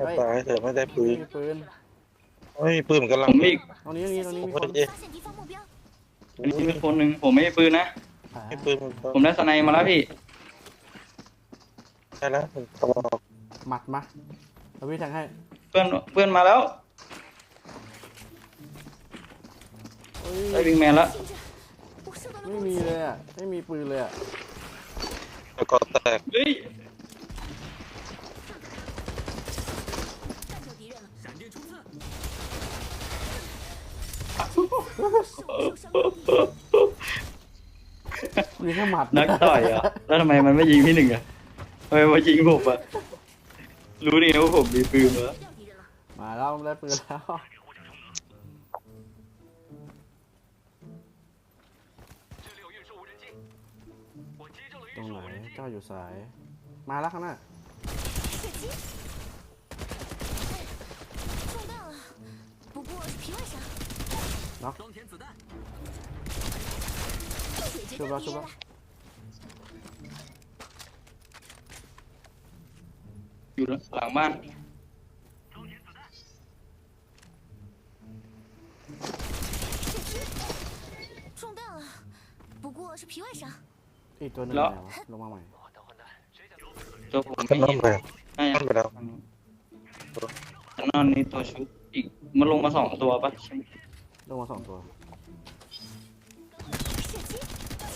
ถ้าตายเถอะไม่ได้ปื ไม่ น มีปืน ไม่มีปืนเหมือนกันหลั ผ ง มอีก ตรงนี้ตรงนี้ตรงนี้มีคน เอ๊ะ 发现敌方目标， อันนี้เป็นคนหนึ่งผมไม่ได้ปืนนะ ไม่ปืนเหมือนกัน ผมได้สไนมาแล้วพี่ ใช่แล้วมันตลอด หมัดมาแล้วพี่แทงให้ เพื่อนเพื่อนมาแล้ว เฮ้ ได้ ย วิงแมนแล้ว 听着，我受到了 ไม่ 攻 มี 击， เลยอ่ะไม่มีปืนเลยอ่ะ แล้วก็แตก เฮ้ย มีแค่หมัดนักต่อยเหรอแล้วทำไมมันไม่ยิงพี่หนึ่งอะทำไมมายิงผมอะ รู้ดีว่าผมมีปืนมาแล้วได้ปืนแล้วตรงไหนเจ้าอยู่สาย มาแล้วข้างหน้า น็อกชุบแล้วชุบแล้วอยู่หลังบ้นอีกตัวหนึ่งแล้วลงมาใหม่ตัวผมไม่ยิงไปแล้วนอนนี้ตัวชุบอีกมันลงมาสองตัวปะใช่ไหม ลงมาสองตัว 射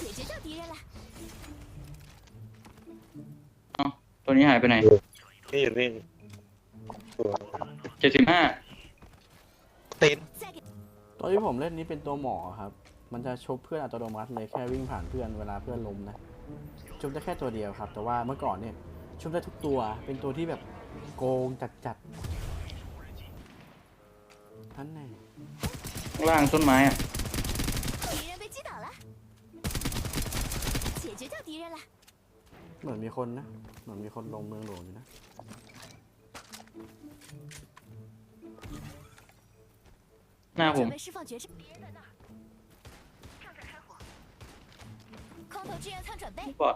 击，解决掉敌人了， เอ้าตัวนี้หายไปไหน นี่อยู่นี่ตัว เจ็ดสิบห้า ตีน 再给 ตัวที่ผมเล่นนี้เป็นตัวหมอครับ มันจะชุบเพื่อนอัตโนมัติเลยแค่วิ่งผ่านเพื่อนเวลาเพื่อนล้มนะ ชุบได้แค่ตัวเดียวครับ แต่ว่าเมื่อก่อนเนี่ย ชุบได้ทุกตัว เป็นตัวที่แบบโกงจัดๆท่านแน่ ข้างล่างต้นไม้อะเหมือนมีคนนะ เหมือนมีคนลงเมืองหลวงอยู่นะ หน้าผมปอด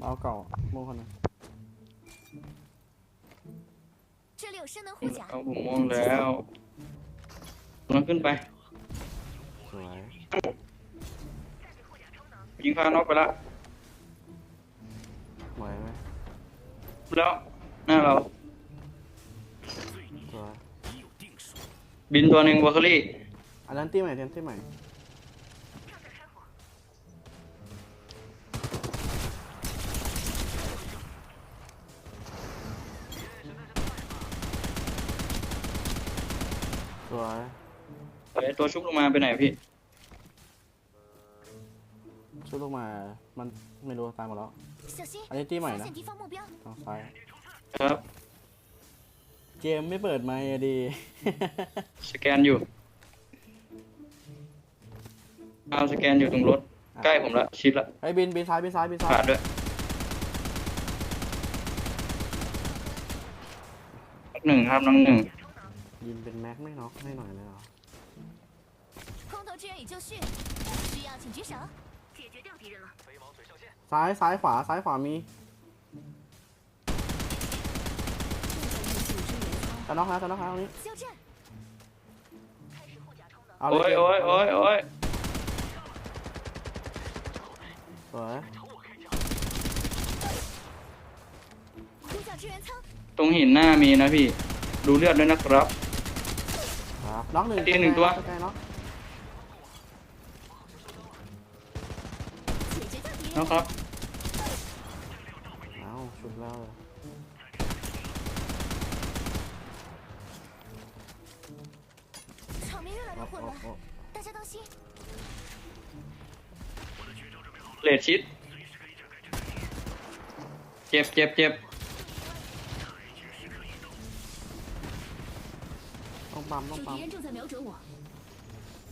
มาเอาเก่าโม่คนนึง 这里有升能护甲， เอาผมมองแล้วกำลังขึ้นไป สวย ยิงฟ้านอกไปละ ไหวไหม แล้ว หน้าเรา สวย บินตัวหนึ่งวอลคอรี่ อันนั้นตีใหม่เทนตีใหม่ วย ไอตัวชุบลงมาไปไหนพี่ ชุดลงมา มันไม่รู้ตายหมดแล้ว 小心， อันนี้ตีใหม่ 发 นะ 现敌方目标， ทางซ้าย ครับ เกมไม่เปิดไมค์อะดี สแกนอยู่เอาสแกนอยู่ตรงรถ ใกล้ผมละ ชิดละ ไอ้ยบินบินซ้ายบินซ้ายบินซ้าย ขาดด้วยหนึ่งครับน้องหนึ่ง ยินเป็นแม็กไม่น็อกให้หน่อยเลยเหรอ 空投支援已就绪，需要请举手，解决掉敌人了。 ซ้ายซ้ายขวาซ้ายขวามีจะน็อกแล้วจะน็อกแล้วตรงนี้ 休战， เอาเล โอ้ย เกม โอ้ยโอ้ยโอ้ย สวย 呼叫支援舱， ตรงหินหน้ามีนะพี่ ดูเลือดด้วยนะครับ ล็อกหนึ่งตีหนึ่งตัวล็อกน้องครับเอาชุดแล้วเอาเอเลดชิด เจ็บเจ็บเจ็บ ปั๊มต้องปั๊ม 敌人正在瞄准我，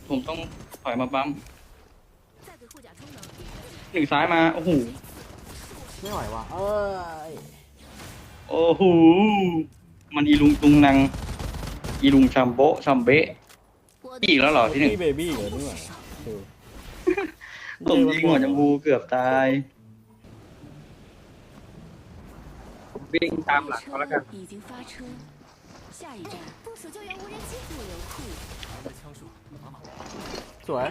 ผมต้องถอยมาปั๊ม 再给护甲充能。 หนึ่งซ้ายมา โอ้โห ไม่ไหวว่ะเอ้ย โอ้โห มันอีลุงตุงนางอีลุงชัมโบะชัมเบะ 我 อีกแล้วเหรอที่หนึ่ง พี่เบบี้เหรอนี่หว่า 少 เค ผมยิงหัวจมูกเกือบตาย วิ่งตามหลัง 列 เขาแล้วกัน 车已经发车， 下一站部署救援无人机路由库。 สวย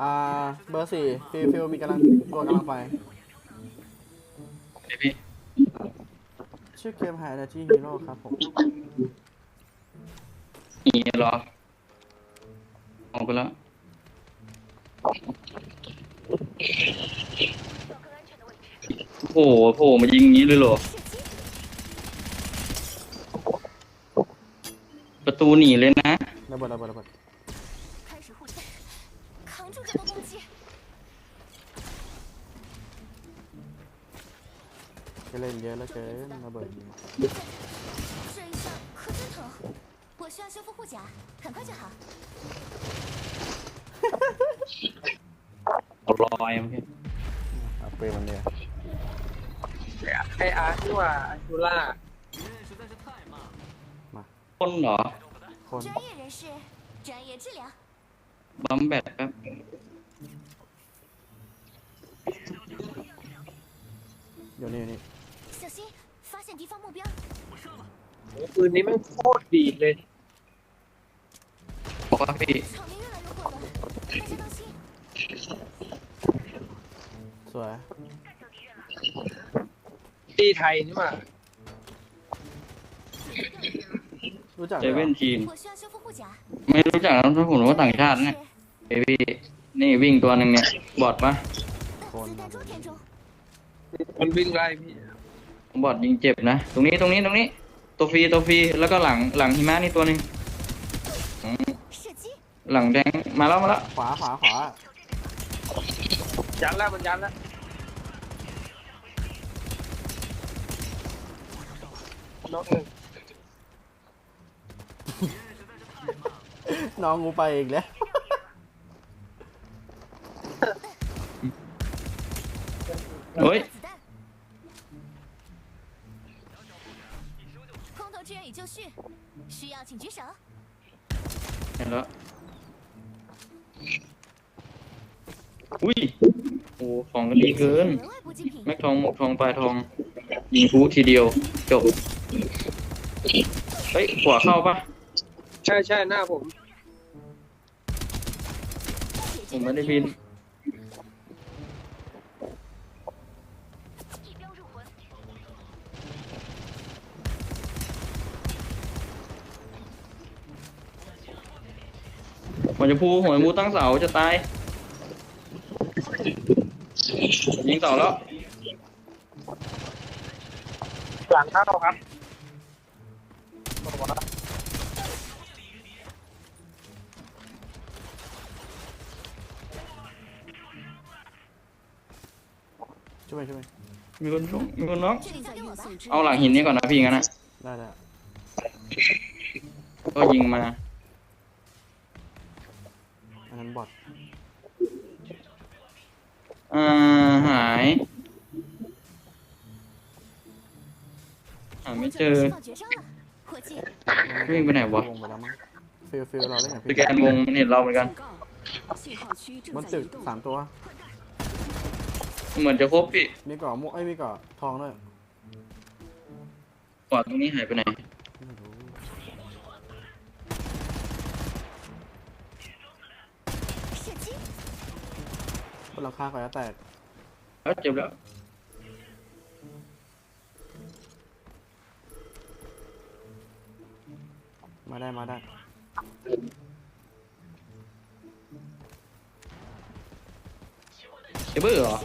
อ่า เบอร์สี่ฟิลฟิลมีกำลังตัวกำลังไป เดี๋ยวพี่ ชื่อเกมหายนาที่ฮีโร่ครับผมหนีเหรอออกไปแล้ว โอ้โหโผล่มายิงอย่างนี้เลยเหรอ ประตูหนีเลยนะ ระเบิดระเบิดระเบิด จะเล่นเยอะแล้วเกินระเบิด 这一下可真疼，我需要修复护甲，很快就好。 เอาลอยเมื่อกี้ เอาเปรย์มันเนี่ย ไออาร์ที่ว่าอาชูล่า คนเหรอ คน 专业人士，专业治疗。 บัมแบตแป๊บ อยู่นี่นี่ 小心，发现敌方目标。 โอ้ปืนนี้แม่งโคตรดีดเลย บอกว่าพี่ 场面越来越混乱，大家当心。 สวย ตีไทยนี่หว่า รู้จัก เซเว่นทีม 我需要修复护甲。 ไม่รู้จักนะถ้าผมรู้ว่าต่างชาติเนี่ยเฮ้ยพี่ นี่วิ่งตัวหนึ่งเนี่ย บอดปะ 呃在弹珠田中， มันวิ่งไล่พี่ บอดยิงเจ็บนะ ตรงนี้ตรงนี้ตรงนี้ ตัวฟรีตัวฟรีแล้วก็หลังหลังหิมะนี่ตัวหนึ่งอืม射击，หลังแดงมาแล้วมาแล้วขวาขวาขวายันแล้วมันยันแล้วน็อกหนึ่งน้องงูไปอีกแล้วเฮ้ย 子弹。空投支援已就绪，需要请举手。 เห็นแล้ว อุ้ย โอ้ของก็ดีเกิน 额外补给品 แม็กทองหมวกทองปลายทอง ยิงฟูทีเดียว จบ เฮ้ย ขวาเข้าปะ ใช่ใช่หน้าผม ผมไม่ได้บิน วชมพูหอยมูตั้งเสาจะตายยิงเสาแล้วหลังเข้าครับช่วยช่วยมีคนช่วยมีคนน้องเอาหลังหินนี้ก่อนนะพี่งั้นนะได้ไก็ยิงมาอันนั้นบอท อ่า หาย หาไม่เจอ 收到绝招了，伙计， วิ่งไปไหนวะ วงไปแล้วมั้งฟิลฟิลเราเล่นกับ ส พี่ แกนวงมันเห็นเราเหมือนกัน 信号区 บนตึกสามตัว เหมือนจะครบพี่ มีเกาะม่วงเอ้ยมีเกาะทองด้วย กว่าตรงนี้หายไปไหน บนหลังคาก่อนจะแตก แล้วเจ็บแล้ว มาได้มาได้ เจ็บเบอร์เหรอ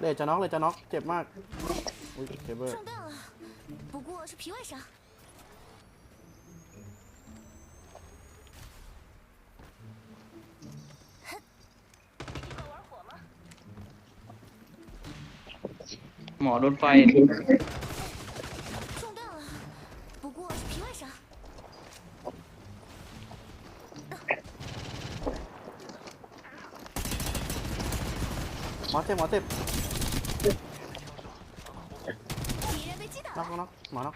เลยจะน็อกเลยจะน็อกเจ็บมากอุ้ยเคเบิล 中弹了，不过是皮外伤。 หมอโดนไฟ，มาเจ็บมาเจ็บน็อก，น็กมอน็ก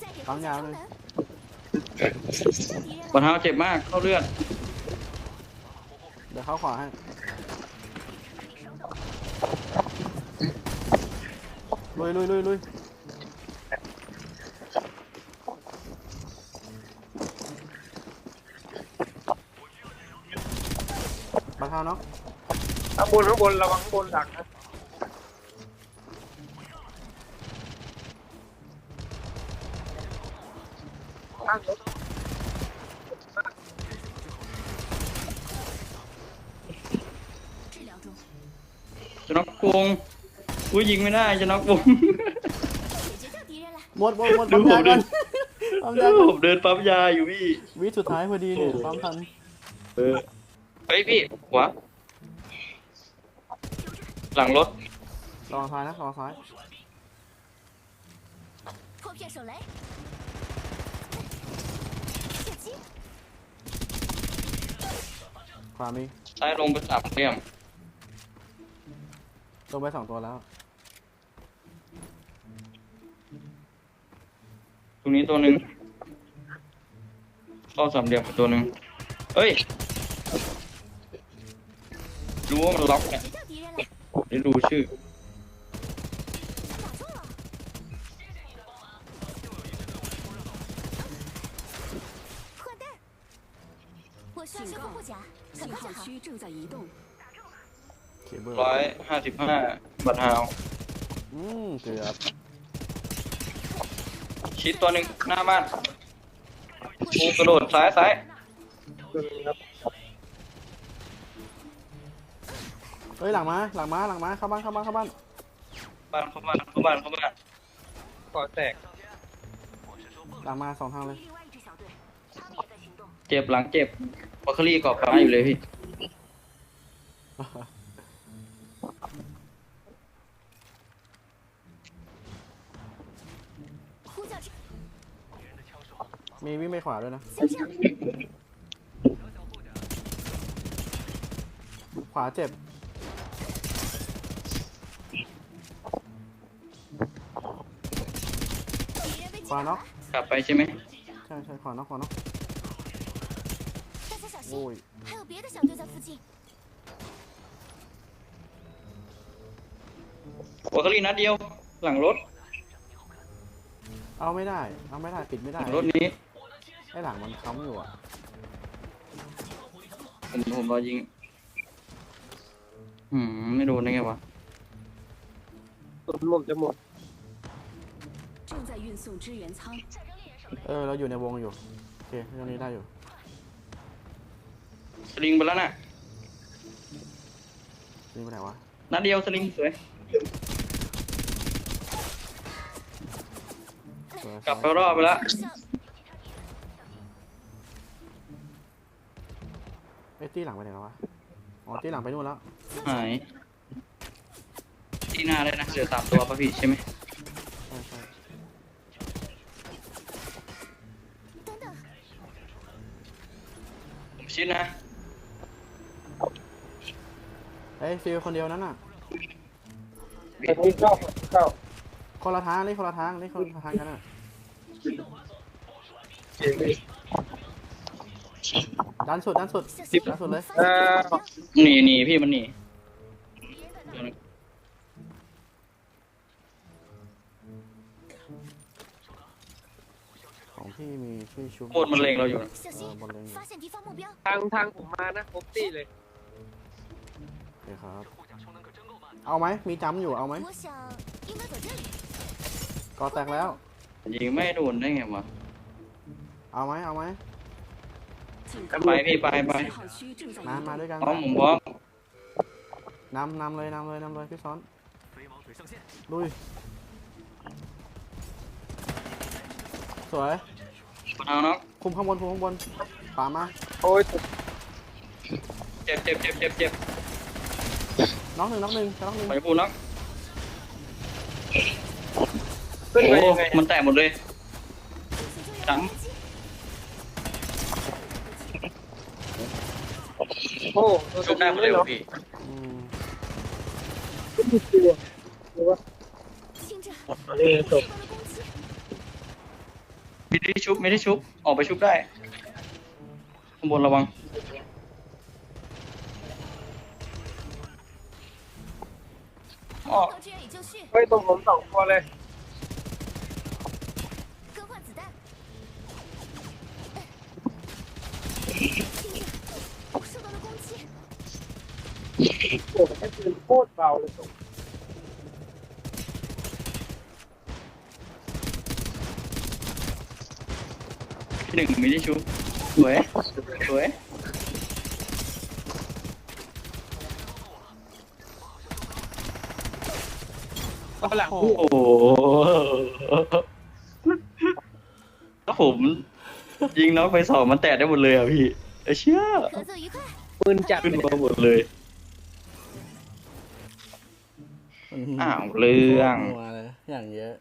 再给防护家双门。敌人，ปะเท้าเจ็บมากเข้าเลือด เดี๋ยวเข้าขวาให้ ลุยลุยลุยลุยมาทางเนาะข้างบนข้างบนระวังข้างบนดักนะข้างรถะน็อกกรุง อุ้ยยิงไม่ได้จะน็อกวง 解决掉敌人了。 หมดหมดหมด ดู ปั๊ม ผ ยาม เดิ ก่อน น ปั๊มยาก่อน ผมเดินปั๊มยาอยู่พี่ วิสุดท้ายพอดีเนี่ยปั๊มทัน เออเฮ้ยพี่ขวาหลังรถ ระวังซ้ายนะระวังซ้าย 破片手雷，射击， ขวามี ซ้ายลงไปสามเหลี่ยม ลงไปสองตัวแล้ว รงนี้ตัวหนึ่งเข้าสามเหลี่ยมตัวหนึ่งเฮ้ยรู้ว่ามันล็อกเนี่ยได้รู้ชื่อร้อยห้าสิบห้าบัตรฮาวอืมเกือ ชิดตัวหนึ่งหน้าบ้านปูกระโดดซ้ายซ้ายเฮ้ยหลังมาหลังมาหลังมาเข้าบ้านเข้าบ้านเข้าบ้านบ้านเข้าบ้านเข้าบ้านเข้าบ้านก่อแตกหลังมาสองทางเลยเจ็บหลังเจ็บบัคคลี่กรอบฟ้าอยู่เลยพี่ มีวิ่งไปขวาด้วยนะ 形象， ขวาเจ็บ 敌人被击 ขวา 倒 น็อก 了， กลับไปใช่ไหม ใช่ใช่ขวาน็อกขวาน็อก 大家小 โอ้ 心， ย 还有别的小队在附近。 บัคเคอรี่นัดเดียว หลังรถ เอาไม่ได้ เอาไม่ได้ปิดไม่ ห ได้ ลังรถนี้ ไอ้หลังมันค้ำอยู่อ่ะ ผมผมรอยิง อืมไม่โดนได้ไงวะ ตัวหมดจะหมด 正在运送支援舱， เออเราอยู่ในวงอยู่โอเคเรื่องนี้ได้อยู่ สลิงไปแล้วน่ะ นี่ไปไหนวะ นัดเดียวสลิงสวย สวย กลับไปรอบไปแล้ว 上 ตีหลังไปไหนแล้ววะ อ๋อ ตีหลังไปนู่นแล้ว หายที่หน้าได้นะเหลือสามตัวป่ะพี่ใช่ไหมใช่ใช่，ผมชิดนะเอ้ยฟิลคนเดียวนั้นน่ะแต่ที่เข้าเข้าคนละทางเล่นคนละทางเล่นคนละทางกันน่ะเองเลย ด้านสุดด้านสุดสิบด้านสุดเลยเออหนีหนีพี่มันหนีของพี่มีพี่ชุบโคตรมันเลงเราอยู่ทางทางผมมานะครบตีเลยเดี๋ยครับ เอาไหมมีจำอยู่เอาไหมก่อแตกแล้วยิงไม่โดนได้ไงวะเอาไหมเอาไหม ไปพี่ไปไปมามาด้วยกันพร้อมผมพร้อมนำนำเลยนำเลยนำเลยพี่ซ้อนลุยสวยเอาเนาะคุมข้างบนคุมข้างบนป่ามาโอ้ยเจ็บเจ็บเจ็บเจ็บเจ็บน้องหนึ่งน้องหนึ่งน้องหนึ่งไปปูนักงขึ้นไปยังไงมันแตกหมดเลยจัง โอ้ชุบได้หมดเเหรอพี่อืมไม่ได้ชุบไม่ได้ชุบออกไปชุบได้ข้างบนระวังออก ไม่ตรงผมสองตัวเลย โคตรเบาเลยตรงหนึ่งมินิชูสวยสวยหลังโอ้โหก็ผม ยิงน้องไปสองมันแตกได้หมดเลยอะพี่ไอเชี่ยปืนจัดขึ้นมาหมดเลย อ้าวเรื่อง มาเลยอย่างเยอะ